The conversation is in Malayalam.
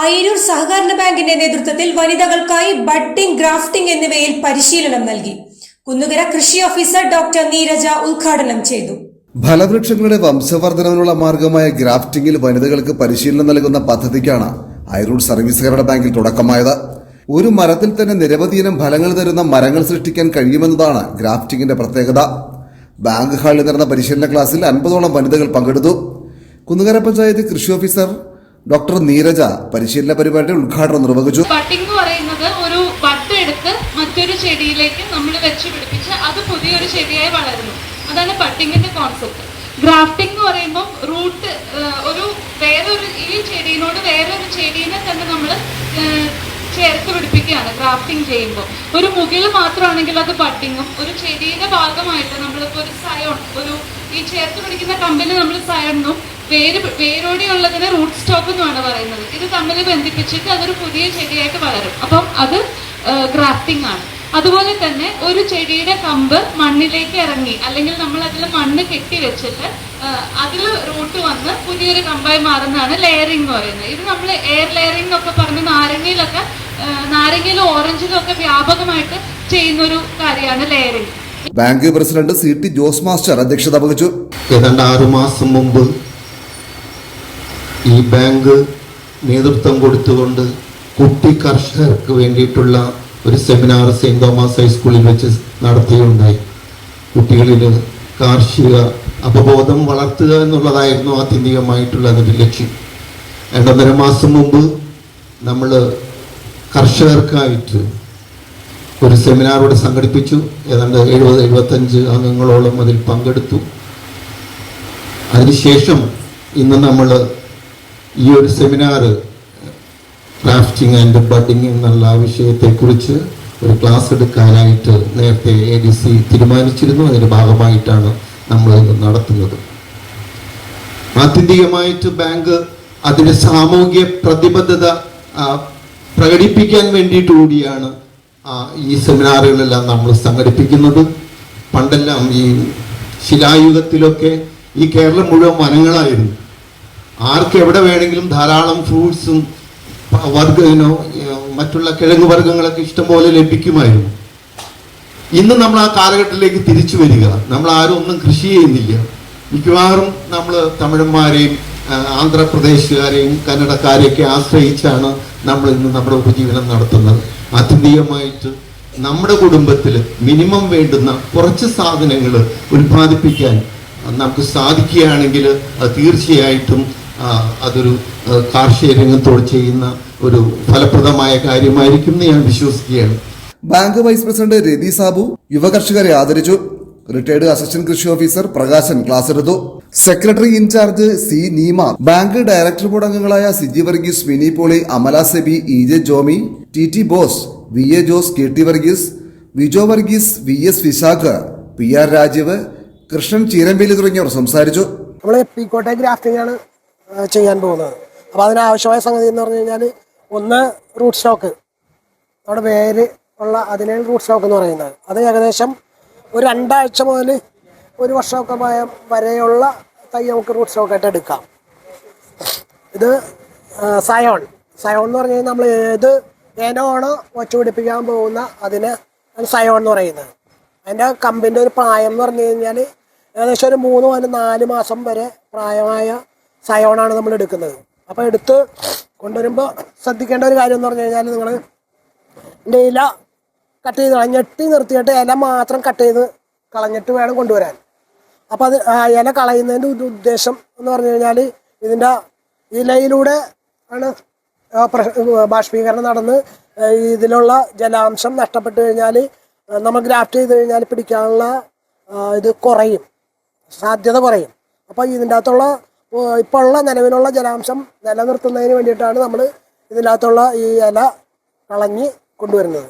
അയിരൂർ സഹകരണ ബാങ്കിന്റെ നേതൃത്വത്തിൽ വനിതകൾക്കായി ബഡ്ഡിംഗ് ഗ്രാഫ്റ്റിംഗ് എന്നിവയിൽ പരിശീലനം നൽകി. കുന്നുകര കൃഷി ഓഫീസർ ഡോക്ടർ നീരജ ഉദ്ഘാടനം ചെയ്തു. ഫലവൃക്ഷങ്ങളുടെ വംശവർദ്ധനവിനുള്ള മാർഗമായ ഗ്രാഫ്റ്റിംഗിൽ വനിതകൾക്ക് പരിശീലനം നൽകുന്ന പദ്ധതിക്കാണ് അയിരൂർ സർവീസ് സഹകരണ ബാങ്കിൽ തുടക്കമായത്. ഒരു മരത്തിൽ തന്നെ നിരവധി നിരവധിയിനം ഫലങ്ങൾ തരുന്ന മരങ്ങൾ സൃഷ്ടിക്കാൻ കഴിയുമെന്നതാണ് ഗ്രാഫ്റ്റിംഗിന്റെ പ്രത്യേകത. ബാങ്ക് ഹാളിൽ നടന്ന പരിശീലന ക്ലാസ്സിൽ അൻപതോളം വനിതകൾ പങ്കെടുത്തു. കുന്നുകര പഞ്ചായത്ത് കൃഷി ഓഫീസർ ഡോക്ടർ നീരജ പരിശീലന പരിപാടിയുടെ ഉദ്ഘാടനം നിർവഹിച്ചു. കട്ടിംഗ് പറയുന്നത് ഒരു ബഡ് എടുത്ത് മറ്റൊരു ചെടിയിലേക്ക് നമ്മൾ വെച്ച് പിടിപ്പിച്ച് അത് പുതിയൊരു ചെടിയായി വളരുന്നു. അതാണ് പട്ടിങ്ങിന്റെ കോൺസെപ്റ്റ് ഗ്രാഫ്റ്റിംഗ് എന്ന് പറയുമ്പോൾ റൂട്ട് ഒരു വേറൊരു ഈ ചെടിയിനോട് വേറൊരു ചെടീനെ തന്നെ നമ്മൾ ചേർത്ത് പിടിപ്പിക്കുകയാണ് ഗ്രാഫ്റ്റിംഗ് ചെയ്യുമ്പോൾ ഒരു മുകിൽ മാത്രമാണെങ്കിൽ അത് പട്ടിങ്ങും ഒരു ചെടിയുടെ ഭാഗമായിട്ട് നമ്മളിപ്പോൾ ഒരു സയോൺ ഒരു ഈ ചേർത്ത് പിടിക്കുന്ന കമ്പിൽ നമ്മൾ സയണ്ണും വേര് വേരോടെയുള്ളതിന് റൂട്ട് സ്റ്റോക്ക് എന്നാണ് പറയുന്നത്. ഇത് തമ്മിൽ ബന്ധിപ്പിച്ചിട്ട് അതൊരു പുതിയ ചെടിയായിട്ട് വളരും അപ്പം അത് ഗ്രാഫ്റ്റിംഗ് ആണ്. അതുപോലെ തന്നെ ഒരു ചെടിയുടെ കമ്പ് മണ്ണിലേക്ക് ഇറങ്ങി അല്ലെങ്കിൽ നമ്മൾ അതിൽ മണ്ണ് കെട്ടി വെച്ചിട്ട് അതിൽ റൂട്ട് വന്ന് പുതിയൊരു കമ്പായി മാറുന്നതാണ് ലെയറിംഗ് എന്ന് പറയുന്നത്. ഇത് നമ്മൾ എയർ ലെയറിംഗ് എന്നൊക്കെ പറഞ്ഞ് നാരങ്ങയിലൊക്കെ നാരങ്ങയിലും ഓറഞ്ചിലും ഒക്കെ വ്യാപകമായിട്ട് ചെയ്യുന്ന ഒരു കാര്യമാണ് layering bank president C T Jose master അധ്യക്ഷത വഹിച്ചു. ഏതാണ്ട് ആറുമാസം മുമ്പ് ഈ ബാങ്ക് നേതൃത്വം കൊടുത്തുകൊണ്ട് കുട്ടി കർഷകർക്ക് വേണ്ടിയിട്ടുള്ള ഒരു സെമിനാർ സെയിന്റ് തോമസ് ഹൈസ്കൂളിൽ വെച്ച് നടത്തുകയുണ്ടായി കുട്ടികളിൽ കാർഷിക അപബോധം വളർത്തുക എന്നുള്ളതായിരുന്നു ആത്യന്തികമായിട്ടുള്ള അതിന്റെ ലക്ഷ്യം. രണ്ടൊന്നര മാസം മുമ്പ് നമ്മൾ കർഷകർക്കായിട്ട് ഒരു സെമിനാർ സംഘടിപ്പിച്ചു. ഏതാണ്ട് എഴുപത് എഴുപത്തഞ്ച് അംഗങ്ങളോളം അതിൽ പങ്കെടുത്തു. അതിനുശേഷം ഇന്ന് നമ്മൾ ഈ ഒരു സെമിനാർ ക്രാഫ്റ്റിംഗ് ആൻഡ് ബഡിങ് എന്നുള്ള വിഷയത്തെക്കുറിച്ച് ഒരു ക്ലാസ് എടുക്കാനായിട്ട് നേരത്തെ എ ഡി സി തീരുമാനിച്ചിരുന്നു. അതിന്റെ ഭാഗമായിട്ടാണ് നമ്മൾ ഇന്ന് നടത്തുന്നത്. ആത്യന്തികമായിട്ട് ബാങ്ക് അതിന്റെ സാമൂഹിക പ്രതിബദ്ധത പ്രകടിപ്പിക്കാൻ വേണ്ടിയിട്ട് കൂടിയാണ് ഈ സെമിനാറുകളെല്ലാം നമ്മൾ സംഘടിപ്പിക്കുന്നത്. പണ്ടെല്ലാം ഈ ശിലായുഗത്തിലൊക്കെ ഈ കേരളം മുഴുവൻ വനങ്ങളായിരുന്നു. ആർക്ക് എവിടെ വേണമെങ്കിലും ധാരാളം ഫ്രൂട്ട്സും വർഗനോ മറ്റുള്ള കിഴങ്ങ് വർഗങ്ങളൊക്കെ ഇഷ്ടംപോലെ ലഭിക്കുമായിരുന്നു. ഇന്ന് നമ്മൾ ആ കാലഘട്ടത്തിലേക്ക് തിരിച്ചു വരിക. നമ്മൾ ആരും ഒന്നും കൃഷി ചെയ്യുന്നില്ല. മിക്കവാറും നമ്മൾ തമിഴന്മാരെയും ആന്ധ്രാപ്രദേശുകാരെയും കന്നഡക്കാരെയൊക്കെ ആശ്രയിച്ചാണ് നമ്മൾ ഇന്ന് നമ്മുടെ ഉപജീവനം നടത്തുന്നത്. ആത്യന്തികമായിട്ട് നമ്മുടെ കുടുംബത്തിൽ മിനിമം വേണ്ടുന്ന കുറച്ച് സാധനങ്ങൾ ഉൽപ്പാദിപ്പിക്കാൻ നമുക്ക് സാധിക്കുകയാണെങ്കിൽ തീർച്ചയായിട്ടും അതൊരു കാർഷിക രംഗത്തോട് ചെയ്യുന്ന ഒരു ഫലപ്രദമായ കാര്യമായിരിക്കും എന്ന് ഞാൻ വിശ്വസിക്കുകയാണ്. Bank vice president Rathi Sabu യുവകർഷകരെ ആദരിച്ചു. റിട്ടയർഡ് അസിസ്റ്റന്റ് കൃഷി ഓഫീസർ പ്രകാശൻ ക്ലാസ് എടുത്തു secretary in charge C Neema bank director board അംഗങ്ങളായ Siji Varghese Mini Poly Amala Sebi E J Jomi T T Bose V A Jose K T Varghese Vijo Varghese V S Vishakh P R Rajeev Krishnan Cheerambeli തുടങ്ങിയവർ സംസാരിച്ചു. നമ്മൾ പീക്കോട്ടെ ഗ്രാഫ്റ്റിംഗ് ആണ് ചെയ്യാൻ പോകുന്നത്. അപ്പോൾ അതിനാവശ്യമായ സംഗതി എന്ന് പറഞ്ഞു കഴിഞ്ഞാൽ ഒന്ന് റൂട്ട് സ്റ്റോക്ക് നമ്മുടെ വേര് ഉള്ള അതിനെ റൂട്ട് സ്റ്റോക്ക് എന്ന് പറയുന്നത്. അത് ഏകദേശം ഒരു രണ്ടാഴ്ച മുതൽ ഒരു വർഷമൊക്കെ വരെയുള്ള തൈ നമുക്ക് റൂട്ട് സ്റ്റോക്കായിട്ട് എടുക്കാം. ഇത് സയോൺ സയോൺ എന്ന് പറഞ്ഞു കഴിഞ്ഞാൽ നമ്മൾ ഏത് ഏനോണോ വച്ചു പിടിപ്പിക്കാൻ പോകുന്ന അതിന് സയോൺ എന്ന് പറയുന്നത്. അതിന്റെ കമ്പിന്റെ ഒരു പ്രായം എന്ന് പറഞ്ഞു കഴിഞ്ഞാൽ ഏകദേശം ഒരു മൂന്ന് മുതൽ നാല് മാസം വരെ പ്രായമായ സയോണാണ് നമ്മൾ എടുക്കുന്നത്. അപ്പോൾ എടുത്ത് കൊണ്ടുവരുമ്പോൾ ശ്രദ്ധിക്കേണ്ട ഒരു കാര്യം എന്ന് പറഞ്ഞു കഴിഞ്ഞാൽ നിങ്ങൾ ഇതിന്റെ ഇല കട്ട് ചെയ്ത് ഞെട്ടി നിർത്തിയിട്ട് ഇല മാത്രം കട്ട് ചെയ്ത് കളഞ്ഞിട്ട് വേണം കൊണ്ടുവരാൻ. അപ്പോൾ അത് ഇല കളയുന്നതിന്റെ ഉദ്ദേശം എന്ന് പറഞ്ഞു കഴിഞ്ഞാൽ ഇതിന്റെ ഇലയിലൂടെ ആണ് ബാഷ്പീകരണം നടന്ന് ഇതിലുള്ള ജലാംശം നഷ്ടപ്പെട്ട് കഴിഞ്ഞാൽ നമ്മൾ ഗ്രാഫ്റ്റ് ചെയ്ത് കഴിഞ്ഞാൽ പിടിക്കാനുള്ള ഇത് കുറയും. സാധ്യത കുറയും. അപ്പോൾ ഇതിന്റെ അകത്തുള്ള ഇപ്പോൾ ഉള്ള നിലവിലുള്ള ജലാംശം നിലനിർത്തുന്നതിന് വേണ്ടിയിട്ടാണ് നമ്മൾ ഇതിനകത്തുള്ള ഈ ഇല കളഞ്ഞ് കൊണ്ടുവരുന്നത്.